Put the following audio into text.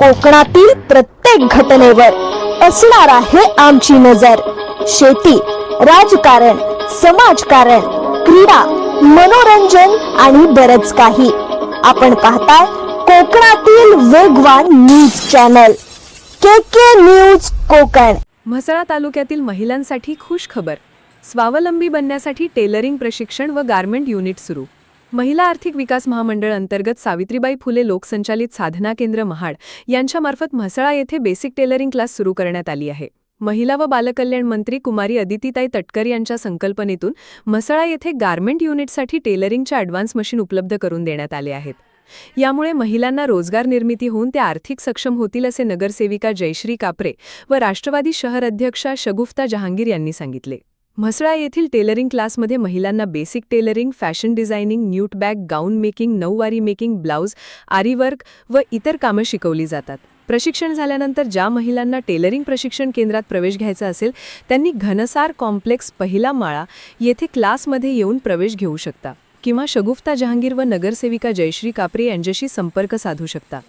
कोकणातील प्रत्येक घटनेवर असणार आहे आमची नजर. शेती राजकारण समाजकारण क्रीडा मनोरंजन आणि बरच काही. आपण पाहताय कोकणातील वेगवान news channel. K K news Konkan. Mhasala तालुक्यातील महिलांसाठी खुश खबर. स्वावलंबी बनण्यासाठी टेलरिंग प्रशिक्षण व गारमेंट युनिट सुरू. महिला आर्थिक विकास महामंडळ अंतर्गत सावित्रीबाई फुले लोकसंचालित साधना केंद्र महाड यांच्यामार्फत म्हसळा येथे बेसिक टेलरिंग क्लास सुरू करण्यात आली आहे. महिला व बालकल्याण मंत्री कुमारी अदितीताई तटकर यांच्या संकल्पनेतून म्हसळा येथे गारमेंट युनिटसाठी टेलरिंगच्या ॲडव्हान्स मशीन उपलब्ध करून देण्यात आले आहेत. यामुळे महिलांना रोजगार निर्मिती होऊन ते आर्थिक सक्षम होतील असे नगरसेविका जयश्री कापरे व राष्ट्रवादी शहर अध्यक्षा शगुफ्ता जहांगीर यांनी सांगितले. म्हसळा येथील टेलरिंग क्लासमध्ये महिलांना बेसिक टेलरिंग फॅशन डिझायनिंग न्यूट बॅग गाऊन मेकिंग नऊवारी मेकिंग ब्लाऊज आरीवर्क व इतर कामं शिकवली जातात. प्रशिक्षण झाल्यानंतर ज्या महिलांना टेलरिंग प्रशिक्षण केंद्रात प्रवेश घ्यायचा असेल त्यांनी घनसार कॉम्प्लेक्स पहिला माळा येथे क्लासमध्ये येऊन प्रवेश घेऊ शकता किंवा शगुफ्ता जहांगीर व नगरसेविका जयश्री कापरे यांच्याशी संपर्क साधू शकता.